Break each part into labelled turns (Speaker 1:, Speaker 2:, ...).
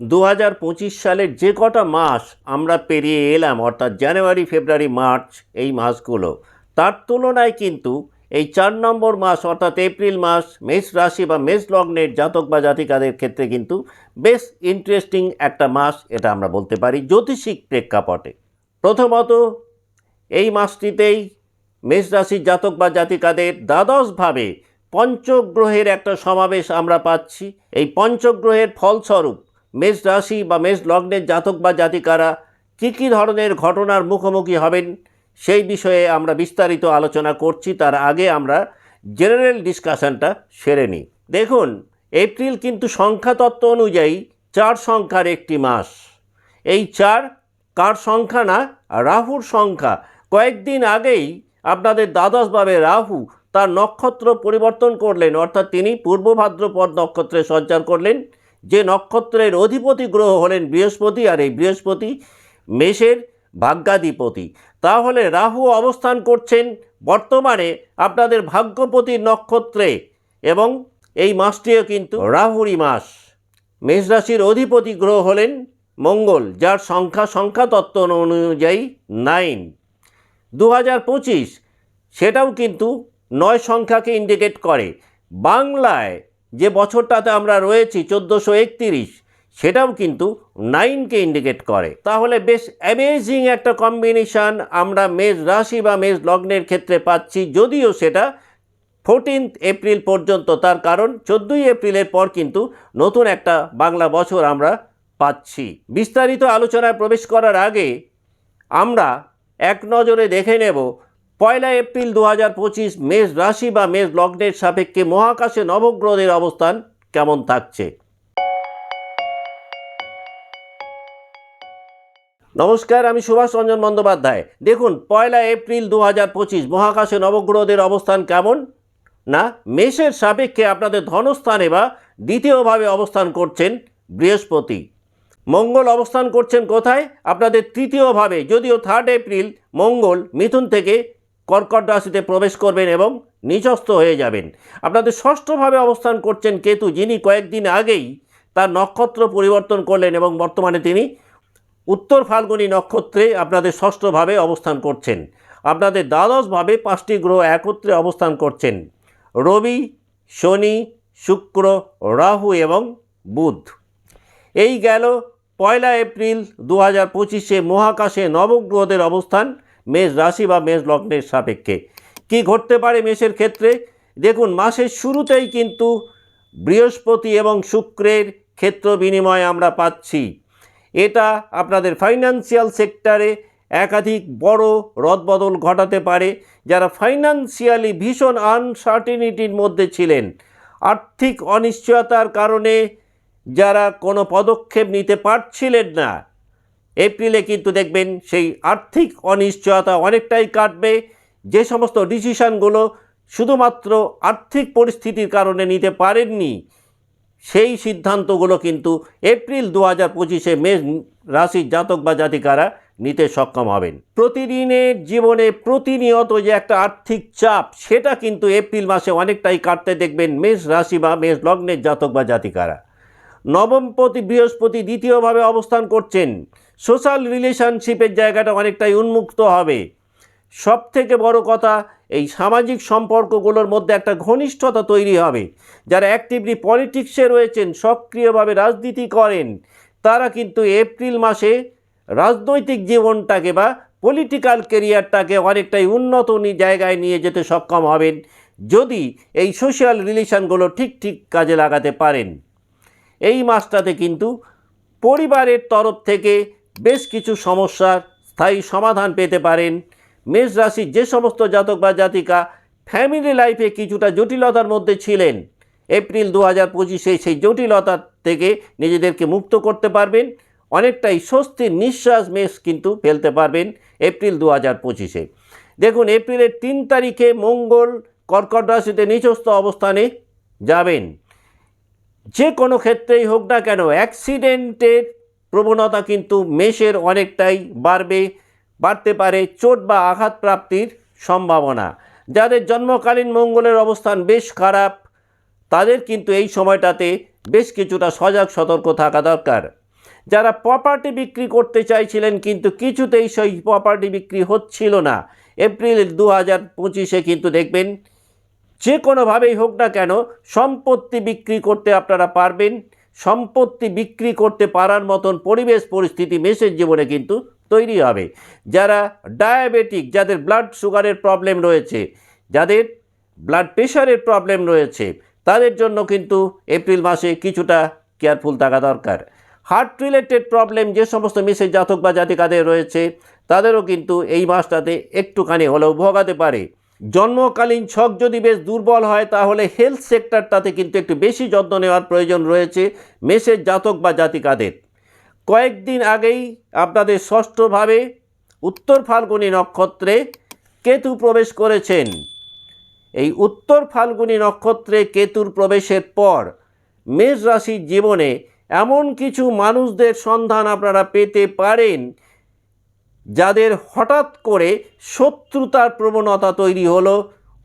Speaker 1: দু হাজার পঁচিশ সালের যে কটা মাস আমরা পেরিয়ে এলাম, অর্থাৎ জানুয়ারি, ফেব্রুয়ারি, মার্চ এই মাসগুলো, তার তুলনায় কিন্তু এই চার নম্বর মাস, অর্থাৎ এপ্রিল মাস, মেষ রাশি বা মেষ লগ্নের জাতক বা জাতিকাদের ক্ষেত্রে কিন্তু বেশ ইন্টারেস্টিং একটা মাস এটা আমরা বলতে পারি জ্যোতিষিক প্রেক্ষাপটে। প্রথমত, এই মাসটিতেই মেষ রাশির জাতক বা জাতিকাদের দ্বাদশভাবে পঞ্চগ্রহের একটা সমাবেশ আমরা পাচ্ছি। এই পঞ্চগ্রহের ফলস্বরূপ মেষ রাশি বা মেষ লগ্নের জাতক বা জাতিকারা কী কী ধরনের ঘটনার মুখোমুখি হবেন সেই বিষয়ে আমরা বিস্তারিত আলোচনা করছি। তার আগে আমরা জেনারেল ডিসকাশনটা সেরে নিই। দেখুন, এপ্রিল কিন্তু সংখ্যাতত্ত্ব অনুযায়ী চার সংখ্যার একটি মাস। এই চার কার সংখ্যা না? রাহুর সংখ্যা। কয়েকদিন আগেই আপনাদের দ্বাদশভাবে রাহু তার নক্ষত্র পরিবর্তন করলেন, অর্থাৎ তিনি পূর্ব ভাদ্রপদ নক্ষত্রে সঞ্চার করলেন। যে নক্ষত্রের অধিপতি গ্রহ হলেন বৃহস্পতি আর এই বৃহস্পতি মেষের ভাগ্যাধিপতি। তাহলে রাহু অবস্থান করছেন বর্তমানে আপনাদের ভাগ্যপতির নক্ষত্রে এবং এই মাসটিও কিন্তু রাহুরই মাস। মেষ রাশির অধিপতি গ্রহ হলেন মঙ্গল, যার সংখ্যা সংখ্যা তত্ত্ব অনুযায়ী নাইন। দু হাজার পঁচিশ, সেটাও কিন্তু নয় সংখ্যাকে ইন্ডিকেট করে। বাংলায় যে বছরটাতে আমরা রয়েছি, চোদ্দোশো একতিরিশ, সেটাও কিন্তু নাইনকে ইন্ডিকেট করে। তাহলে বেশ অ্যামেজিং একটা কম্বিনেশান আমরা মেষ রাশি বা মেষ লগ্নের ক্ষেত্রে পাচ্ছি, যদিও সেটা ফোরটিন্থ এপ্রিল পর্যন্ত, তার কারণ চোদ্দোই এপ্রিলের পর কিন্তু নতুন একটা বাংলা বছর আমরা পাচ্ছি। বিস্তারিত আলোচনায় প্রবেশ করার আগে আমরা এক নজরে দেখে নেব পয়লা এপ্রিল দু হাজার পঁচিশ মেষ রাশি বা মেষ লগ্নের সাপেক্ষে মহাকাশে নবগ্রহের অবস্থান কেমন থাকছে? নমস্কার, আমি সুভাষ রঞ্জন বন্দ্যোপাধ্যায়। দেখুন, পয়লা এপ্রিল দু হাজার পঁচিশ মহাকাশে নবগ্রহদের অবস্থান কেমন? না, মেষের সাপেক্ষে আপনাদের ধনস্থানে বা দ্বিতীয়ভাবে অবস্থান করছেন বৃহস্পতি। মঙ্গল অবস্থান করছেন কোথায়? আপনাদের তৃতীয়ভাবে, যদিও থার্ড এপ্রিল, মঙ্গল, মিথুন থেকে কর্কট রাশিতে প্রবেশ করবেন এবং নিচস্থ হয়ে যাবেন। আপনাদের ষষ্ঠভাবে অবস্থান করছেন কেতু, যিনি কয়েকদিন আগেই তার নক্ষত্র পরিবর্তন করলেন এবং বর্তমানে তিনি উত্তর ফাল্গুনী নক্ষত্রে আপনাদের ষষ্ঠভাবে অবস্থান করছেন। আপনাদের দ্বাদশভাবে পাঁচটি গ্রহ একত্রে অবস্থান করছেন। রবি, শনি, শুক্র, রাহু এবং বুধ। এই গেল পয়লা এপ্রিল দু হাজার পঁচিশে মহাকাশে নবগ্রহদের অবস্থান। মেষ রাশি বা মেষ লগ্নের সাপেক্ষে। কি ঘটতে পারে মেষের ক্ষেত্রে? দেখুন, মাসের শুরুতেই কিন্তু বৃহস্পতি এবং শুক্রের ক্ষেত্র বিনিময় আমরা পাচ্ছি। এটা আপনাদের ফাইন্যান্সিয়াল সেক্টরে একাধিক বড় রদবদল ঘটাতে পারে। যারা ফাইন্যান্সিয়ালি ভীষণ আনসার্টিনিটির মধ্যে ছিলেন, আর্থিক অনিশ্চয়তার কারণে যারা কোনো পদক্ষেপ নিতে পারছিলেন না এপ্রিলে কিন্তু দেখবেন সেই আর্থিক অনিশ্চয়তা অনেকটাই কাটবে। যে সমস্ত ডিসিশানগুলো শুধুমাত্র আর্থিক পরিস্থিতির কারণে নিতে পারেননি, সেই সিদ্ধান্তগুলো কিন্তু এপ্রিল দু হাজার পঁচিশে মে রাশির জাতক বা জাতিকারা নিতে সক্ষম হবেন। প্রতিদিনের জীবনে প্রতিনিয়ত যে একটা আর্থিক চাপ, সেটা কিন্তু এপ্রিল মাসে অনেকটাই কাটতে দেখবেন মেষ রাশি বা মেষ লগ্নের জাতক বা জাতিকারা। নবমপতি বৃহস্পতি দ্বিতীয়ভাবে অবস্থান করছেন। সোশ্যাল রিলেশনশিপের জায়গাটা অনেকটাই উন্মুক্ত হবে। সব থেকে বড় কথা, এই সামাজিক সম্পর্কগুলোর মধ্যে একটা ঘনিষ্ঠতা তৈরি হবে। যারা অ্যাক্টিভলি পলিটিক্সে রয়েছেন, সক্রিয়ভাবে রাজনীতি করেন, তারা কিন্তু এপ্রিল মাসে রাজনৈতিক জীবনটাকে বা পলিটিক্যাল কেরিয়ারটাকে অনেকটাই উন্নত জায়গায় নিয়ে যেতে সক্ষম হবেন। যদি এই সোশ্যাল রিলেশনগুলো ঠিক ঠিক কাজে লাগাতে পারেন। এই মাসটাতে কিন্তু পরিবারের তরফ থেকে বেশ কিছু সমস্যার স্থায়ী সমাধান পেতে পারেন। মেষ রাশির যে সমস্ত জাতক বা জাতিকা ফ্যামিলি লাইফে কিছুটা জটিলতার মধ্যে ছিলেন। এপ্রিল দু হাজার পঁচিশে সেই জটিলতা থেকে নিজেদেরকে মুক্ত করতে পারবেন। অনেকটাই স্বস্তির নিঃশ্বাস মেষ কিন্তু ফেলতে পারবেন এপ্রিল দু হাজার পঁচিশে। দেখুন, এপ্রিলের তিন তারিখে মঙ্গল কর্কট রাশিতে নিচস্থ অবস্থানে যাবেন। যে কোনো ক্ষেত্রেই হোক না কেন অ্যাক্সিডেন্টের প্রবণতা কিন্তু মেষের অনেকটাই বাড়বে, বাড়তে পারে চোট বা আঘাত প্রাপ্তির সম্ভাবনা। যাদের জন্মকালীন মঙ্গলের অবস্থান বেশ খারাপ, তাদের কিন্তু এই সময়টাতে বেশ কিছুটা সজাগ সতর্ক থাকা দরকার। যারা প্রপার্টি বিক্রি করতে চাইছিলেন কিন্তু কিছুতেই সেই প্রপার্টি বিক্রি হচ্ছিল না। এপ্রিল দু হাজার পঁচিশে কিন্তু দেখবেন যে কোনোভাবেই হোক না কেন, সম্পত্তি বিক্রি করতে আপনারা পারবেন। সম্পত্তি বিক্রি করতে পারার মতন পরিবেশ পরিস্থিতি মেসের জীবনে কিন্তু তৈরি হবে। যারা ডায়াবেটিক, যাদের ব্লাড সুগারের প্রবলেম রয়েছে, যাদের ব্লাড প্রেশারের প্রবলেম রয়েছে, তাদের জন্য কিন্তু এপ্রিল মাসে কিছুটা কেয়ারফুল থাকা দরকার। হার্ট রিলেটেড প্রবলেম যে সমস্ত মেসের জাতক বা জাতিকাদের রয়েছে, তাদেরও কিন্তু এই মাসটাতে একটুখানি হলেও ভোগাতে পারে। জন্মকালীন ছক যদি বেশ দুর্বল হয়, তাহলে হেলথ সেক্টরটাতে কিন্তু একটু বেশি যত্ন নেওয়ার প্রয়োজন রয়েছে মেষের জাতক বা জাতিকাদের। কয়েকদিন আগেই আপনাদের ষষ্ঠভাবে উত্তর ফাল্গুনী নক্ষত্রে কেতু প্রবেশ করেছেন। এই উত্তর ফাল্গুনী নক্ষত্রে কেতুর প্রবেশের পর মেষ রাশির জীবনে এমন কিছু মানুষদের সন্ধান আপনারা পেতে পারেন। যাদের হঠাৎ করে শত্রুতার প্রবণতা তৈরি হলো,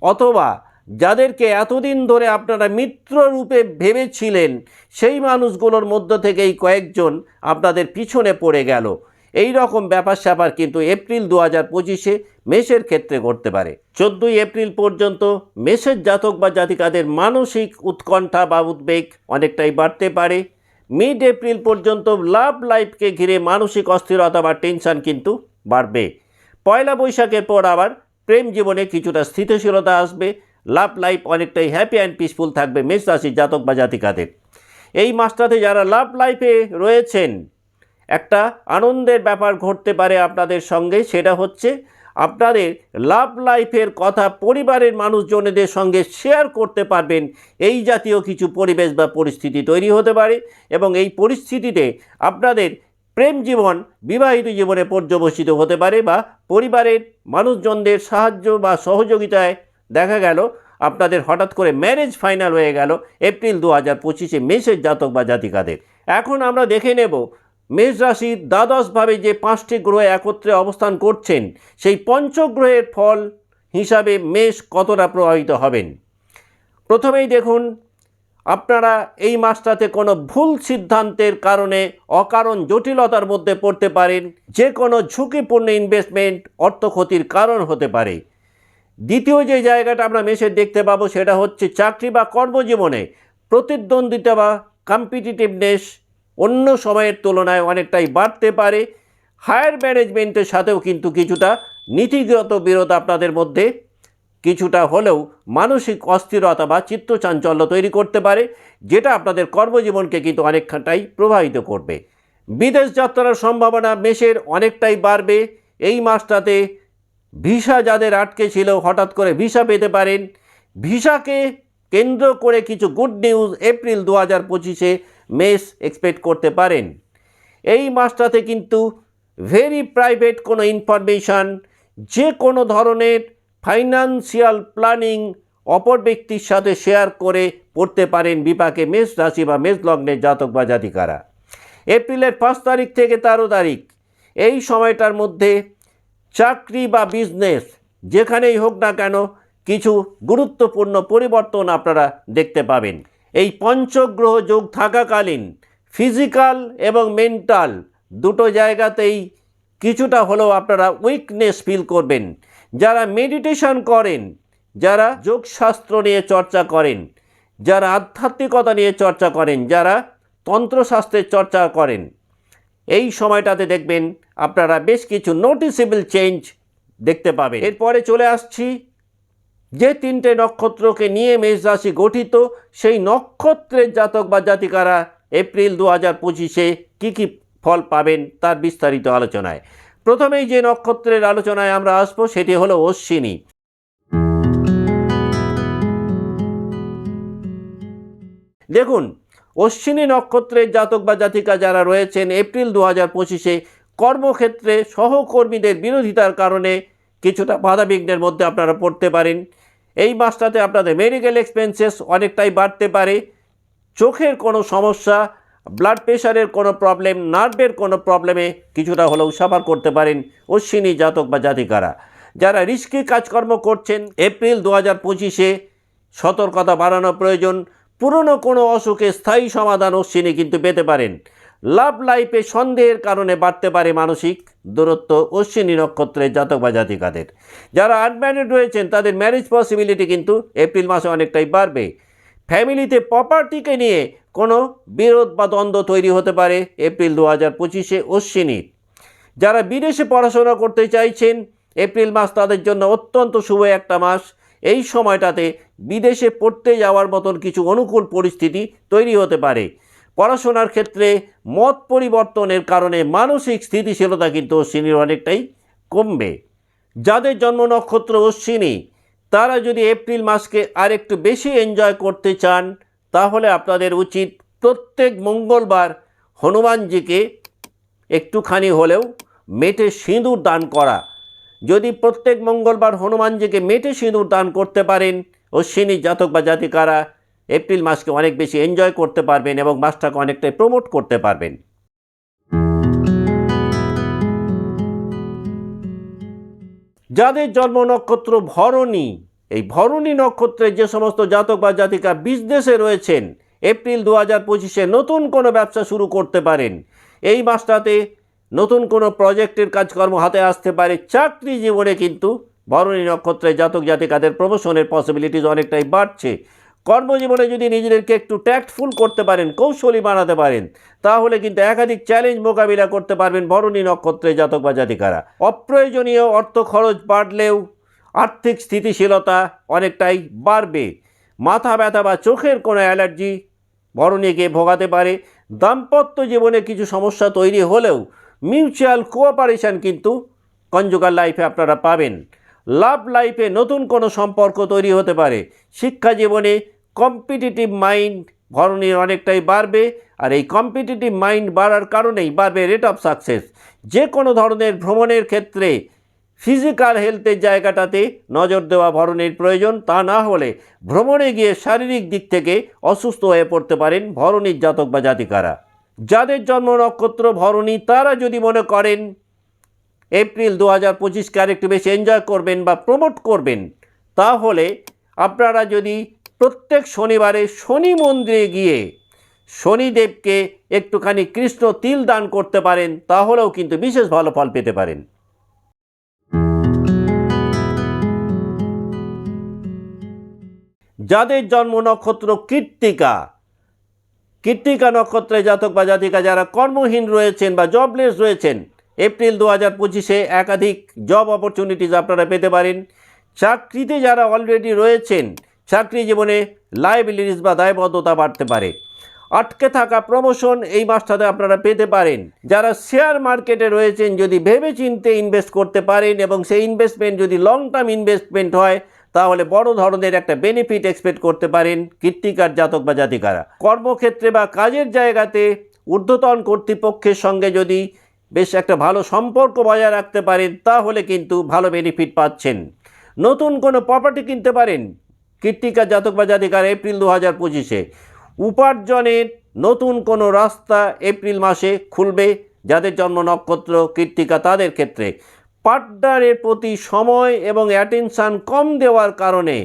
Speaker 1: অথবা যাদেরকে এতদিন ধরে আপনারা মিত্র রূপে ভেবেছিলেন, সেই মানুষগুলোর মধ্য থেকেই কয়েকজন আপনাদের পিছনে পড়ে গেল। এই রকম ব্যাপার স্যাপার কিন্তু এপ্রিল দু হাজার পঁচিশে মেষের ক্ষেত্রে ঘটতে পারে। চোদ্দই এপ্রিল পর্যন্ত মেষের জাতক বা জাতিকাদের মানসিক উৎকণ্ঠা বা উদ্বেগ অনেকটাই বাড়তে পারে। মিড এপ্রিল পর্যন্ত লাভ লাইফকে ঘিরে মানসিক অস্থিরতা বা টেনশন কিন্তু বাড়বে। পয়লা বৈশাখের পর আবার প্রেম জীবনে কিছুটা স্থিতিশীলতা আসবে লাভ লাইফ অনেকটাই হ্যাপি অ্যান্ড পিসফুল থাকবে মেষ রাশির জাতক বা জাতিকাদের। এই মাসটাতে যারা লাভ লাইফে রয়েছেন, একটা আনন্দের ব্যাপার ঘটতে পারে আপনাদের সঙ্গে, সেটা হচ্ছে আপনাদের লাভ লাইফের কথা পরিবারের মানুষজনেদের সঙ্গে শেয়ার করতে পারবেন। এই জাতীয় কিছু পরিবেশ বা পরিস্থিতি তৈরি হতে পারে এবং এই পরিস্থিতিতে আপনাদের প্রেম জীবন বিবাহিত জীবনে পর্যবসিত হতে পারে বা পরিবারের মানুষজনদের সাহায্য বা সহযোগিতায় দেখা গেল, আপনাদের হঠাৎ করে ম্যারেজ ফাইনাল হয়ে গেল, এপ্রিল দু হাজার পঁচিশে মেষের জাতক বা জাতিকাদের। এখন আমরা দেখে নেব, মেষ রাশির দ্বাদশভাবে যে পাঁচটি গ্রহে একত্রে অবস্থান করছেন, সেই পঞ্চগ্রহের ফল হিসাবে মেষ কতটা প্রভাবিত হবেন? প্রথমেই দেখুন আপনারা এই মাসটাতে কোনো ভুল সিদ্ধান্তের কারণে অকারণ জটিলতার মধ্যে পড়তে পারেন, যে কোনো ঝুঁকিপূর্ণ ইনভেস্টমেন্ট অর্থ ক্ষতির কারণ হতে পারে। দ্বিতীয় যে জায়গাটা আমরা মেসের দেখতে পাবো সেটা হচ্ছে চাকরি বা কর্মজীবনে প্রতিদ্বন্দ্বিতা বা কম্পিটিটিভনেস অন্য সময়ের তুলনায় অনেকটাই বাড়তে পারে। হায়ার ম্যানেজমেন্টের সাথেও কিন্তু কিছুটা নীতিগত বিরোধ আপনাদের মধ্যে কিছুটা হলেও মানসিক অস্থিরতা বা চিত্তচাঞ্চল্য তৈরি করতে পারে, যেটা আপনাদের কর্মজীবনকে কিন্তু অনেকটাই প্রভাবিত করবে। বিদেশ যাত্রার সম্ভাবনা মেষের অনেকটাই বাড়বে। এই মাসটাতে ভিসা যাদের আটকে ছিল, হঠাৎ করে ভিসা পেতে পারেন। ভিসাকে কেন্দ্র করে কিছু গুড নিউজ এপ্রিল দু হাজার পঁচিশে মেস এক্সপেক্ট করতে পারেন। এই মাসটাতে কিন্তু ভেরি প্রাইভেট কোনো ইনফরমেশান, যে কোনো ধরনের ফাইন্যান্সিয়াল প্ল্যানিং অপর ব্যক্তির সাথে শেয়ার করে পড়তে পারেন বিপাকে মেষ রাশি বা মেষ লগ্নের জাতক বা জাতিকারা। এপ্রিলের পাঁচ তারিখ থেকে তেরো তারিখ, এই সময়টার মধ্যে চাকরি বা বিজনেস যেখানেই হোক না কেন কিছু গুরুত্বপূর্ণ পরিবর্তন আপনারা দেখতে পাবেন। এই পঞ্চগ্রহ যোগ থাকাকালীন ফিজিক্যাল এবং মেন্টাল দুটো জায়গাতেই কিছুটা হলেও আপনারা উইকনেস ফিল করবেন। যারা মেডিটেশন করেন, যারা যোগশাস্ত্র নিয়ে চর্চা করেন, যারা আধ্যাত্মিকতা নিয়ে চর্চা করেন, যারা তন্ত্রশাস্ত্রের চর্চা করেন, এই সময়টাতে দেখবেন আপনারা বেশ কিছু নোটিসেবল চেঞ্জ দেখতে পাবেন। এরপরে চলে আসছি, যে তিনটে নক্ষত্রকে নিয়ে মেষ রাশি গঠিত, সেই নক্ষত্রের জাতক বা জাতিকারা এপ্রিল দু হাজার পঁচিশে কী কী ফল পাবেন তার বিস্তারিত আলোচনায়। প্রথমেই যে নক্ষত্রের আলোচনায় আমরা আসব, সেটি হলো অশ্বিনী। দেখুন, অশ্বিনী নক্ষত্রের জাতক বা জাতিকা যারা রয়েছেন, এপ্রিল দু হাজার পঁচিশে কর্মক্ষেত্রে সহকর্মীদের বিরোধিতার কারণে কিছুটা বাধাবিঘ্নের মধ্যে আপনারা পড়তে পারেন। এই মাসটাতে আপনাদের মেডিকেল এক্সপেন্সেস অনেকটাই বাড়তে পারে। চোখের কোনো সমস্যা ব্লাড প্রেশারের কোনো প্রবলেম নার্ভের কোনো প্রবলেমে কিছুটা হলেও সাফার করতে পারেন অশ্বিনী জাতক বা জাতিকারা। যারা রিস্কি কাজকর্ম করছেন এপ্রিল দু হাজার পঁচিশে সতর্কতা বাড়ানো প্রয়োজন। পুরনো কোনো অসুখে স্থায়ী সমাধান অশ্বিনী কিন্তু পেতে পারেন। লাভ লাইফে সন্দেহের কারণে বাড়তে পারে মানসিক দূরত্ব অশ্বিনী নক্ষত্রের জাতক বা জাতিকাদের। যারা আনম্যারিড রয়েছেন তাদের ম্যারেজ পসিবিলিটি কিন্তু এপ্রিল মাসে অনেকটাই বাড়বে। ফ্যামিলিতে প্রপার্টিকে নিয়ে কোনো বিরোধ বা দ্বন্দ্ব তৈরি হতে পারে এপ্রিল দু হাজার পঁচিশে অশ্বিনীর যারা বিদেশে পড়াশোনা করতে চাইছেন, এপ্রিল মাস তাদের জন্য অত্যন্ত শুভ একটা মাস। এই সময়টাতে বিদেশে পড়তে যাওয়ার মতন কিছু অনুকূল পরিস্থিতি তৈরি হতে পারে। পড়াশোনার ক্ষেত্রে মত পরিবর্তনের কারণে মানসিক স্থিতিশীলতা কিন্তু অশ্বিনীর অনেকটাই কমবে। যাদের জন্ম নক্ষত্র অশ্বিনী, তারা যদি এপ্রিল মাসকে আরেকটু বেশি এনজয় করতে চান তাহলে আপনাদের উচিত প্রত্যেক মঙ্গলবার হনুমানজিকে একটুখানি হলেও মেটে সিঁদুর দান করা। যদি প্রত্যেক মঙ্গলবার হনুমানজিকে মেটে সিঁদুর দান করতে পারেন, অশ্বিনী জাতক বা জাতিকারা এপ্রিল মাসকে অনেক বেশি এনজয় করতে পারবেন এবং মাসটাকে অনেকটাই প্রমোট করতে পারবেন। যাদের জন্ম নক্ষত্র ভরণী এই ভরণী নক্ষত্রের যে সমস্ত জাতক বা জাতিকা বিজনেসে রয়েছেন, এপ্রিল দু হাজার পঁচিশে নতুন কোনো ব্যবসা শুরু করতে পারেন। এই মাসটাতে নতুন কোনো প্রজেক্টের কাজকর্ম হাতে আসতে পারে। চাকরি জীবনে কিন্তু ভরণী নক্ষত্রের জাতক জাতিকাদের প্রমোশনের পসিবিলিটিস অনেকটাই বাড়ছে। কর্মজীবনে যদি নিজেদেরকে একটু ট্যাক্টফুল করতে পারেন, কৌশলী বানাতে পারেন, তাহলে কিন্তু একাধিক চ্যালেঞ্জ মোকাবিলা করতে পারবেন ভরণী নক্ষত্রে জাতক বা জাতিকারা। অপ্রয়োজনীয় অর্থ খরচ বাড়লেও আর্থিক স্থিতিশীলতা অনেকটাই বাড়বে। মাথা ব্যথা বা চোখের কোনো অ্যালার্জি ভরণীকে ভোগাতে পারে। দাম্পত্য জীবনে কিছু সমস্যা তৈরি হলেও মিউচুয়াল কোঅপারেশন কিন্তু কনজুগাল লাইফে আপনারা পাবেন। লাভ লাইফে নতুন কোনো সম্পর্ক তৈরি হতে পারে। শিক্ষা জীবনে কম্পিটিটিভ মাইন্ড ভরণীর অনেকটাই বাড়বে আর এই কম্পিটিটিভ মাইন্ড বাড়ার কারণেই বাড়বে রেট অফ সাকসেস। যে কোনো ধরনের ভ্রমণের ক্ষেত্রে ফিজিক্যাল হেলথের জায়গাটাতে নজর দেওয়া ভরণের প্রয়োজন, তা না হলে ভ্রমণে গিয়ে শারীরিক দিক থেকে অসুস্থ হয়ে পড়তে পারেন ভরণীর জাতক বা জাতিকারা। যাদের জন্ম নক্ষত্র ভরণী, তারা যদি মনে করেন, এপ্রিল দু হাজার পঁচিশকে আরেকটু বেশি এনজয় করবেন বা প্রমোট করবেন, তাহলে আপনারা যদি প্রত্যেক শনিবারে শনি মন্দিরে গিয়ে শনিদেবকে একটুখানি কৃষ্ণ তিল দান করতে পারেন, তাহলেও কিন্তু বিশেষ ভালো ফল পেতে পারেন। যাদের জন্ম নক্ষত্র কৃত্তিকা। কৃত্তিকা নক্ষত্রে জাতক বা জাতিকা যারা কর্মহীন রয়েছেন বা জবলেস রয়েছেন এপ্রিল দু হাজার পঁচিশে একাধিক জব অপরচুনিটিস আপনারা পেতে পারেন। চাকরিতে যারা অলরেডি রয়েছেন, চাকরি জীবনে লাইবিলিটিস বা দায়বদ্ধতা বাড়তে পারে। আটকে থাকা প্রমোশন এই মাসটাতে আপনারা পেতে পারেন। যারা শেয়ার মার্কেটে রয়েছেন, যদি ভেবে চিনতে ইনভেস্ট করতে পারেন এবং সেই ইনভেস্টমেন্ট যদি লং টার্ম ইনভেস্টমেন্ট হয় তাহলে বড় ধরনের একটা বেনিফিট এক্সপেক্ট করতে পারেন কৃত্তিকার জাতক বা জাতিকারা। কর্মক্ষেত্রে বা কাজের জায়গাতে ঊর্ধ্বতন কর্তৃপক্ষের সঙ্গে যদি বেশ একটা ভালো সম্পর্ক বজায় রাখতে পারেন, তাহলে কিন্তু ভালো বেনিফিট পাচ্ছেন। নতুন কোনো প্রপার্টি কিনতে পারেন কৃত্তিকা জাতক বা জাতিকার এপ্রিল দু হাজার পঁচিশে। উপার্জনের নতুন কোনো রাস্তা এপ্রিল মাসে খুলবে যাদের জন্ম নক্ষত্র কৃত্তিকা তাদের ক্ষেত্রে। পার্টনারের প্রতি সময় এবং অ্যাটেনশান কম দেওয়ার কারণে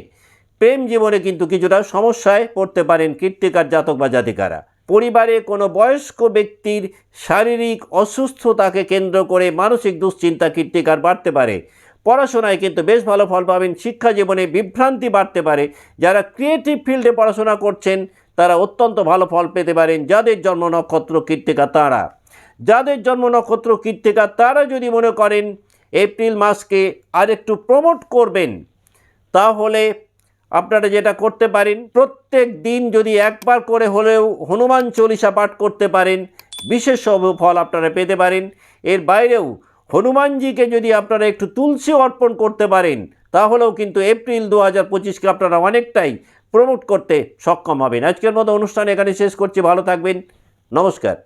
Speaker 1: প্রেম জীবনে কিন্তু কিছুটা সমস্যায় পড়তে পারেন কৃত্তিকার জাতক বা জাতিকারা। পরিবারে কোনো বয়স্ক ব্যক্তির শারীরিক অসুস্থতাকে কেন্দ্র করে মানসিক দুশ্চিন্তা কৃত্তিকার বাড়তে পারে। পড়াশোনায় কিন্তু বেশ ভালো ফল পাবেন, শিক্ষা জীবনে বিভ্রান্তি বাড়তে পারে। যারা ক্রিয়েটিভ ফিল্ডে পড়াশোনা করছেন, তারা অত্যন্ত ভালো ফল পেতে পারেন যাদের জন্ম নক্ষত্র কৃত্তিকা তারা। যাদের জন্ম নক্ষত্র কৃত্তিকা তারা যদি মনে করেন এপ্রিল মাসকে আরেকটু প্রমোট করবেন, তাহলে আপনারা যেটা করতে পারেন, প্রত্যেক দিন যদি একবার করে হলেও হনুমান চল্লিশা পাঠ করতে পারেন, বিশেষ শুভ ফল আপনারা পেতে পারেন। এর বাইরেও হনুমানজিকে যদি আপনারা একটু তুলসী অর্পণ করতে পারেন, তাহলেও কিন্তু এপ্রিল দু হাজার পঁচিশকে আপনারা অনেকটাই প্রমোট করতে সক্ষম হবেন। আজকের মতো অনুষ্ঠান এখানে শেষ করছি। ভালো থাকবেন। নমস্কার।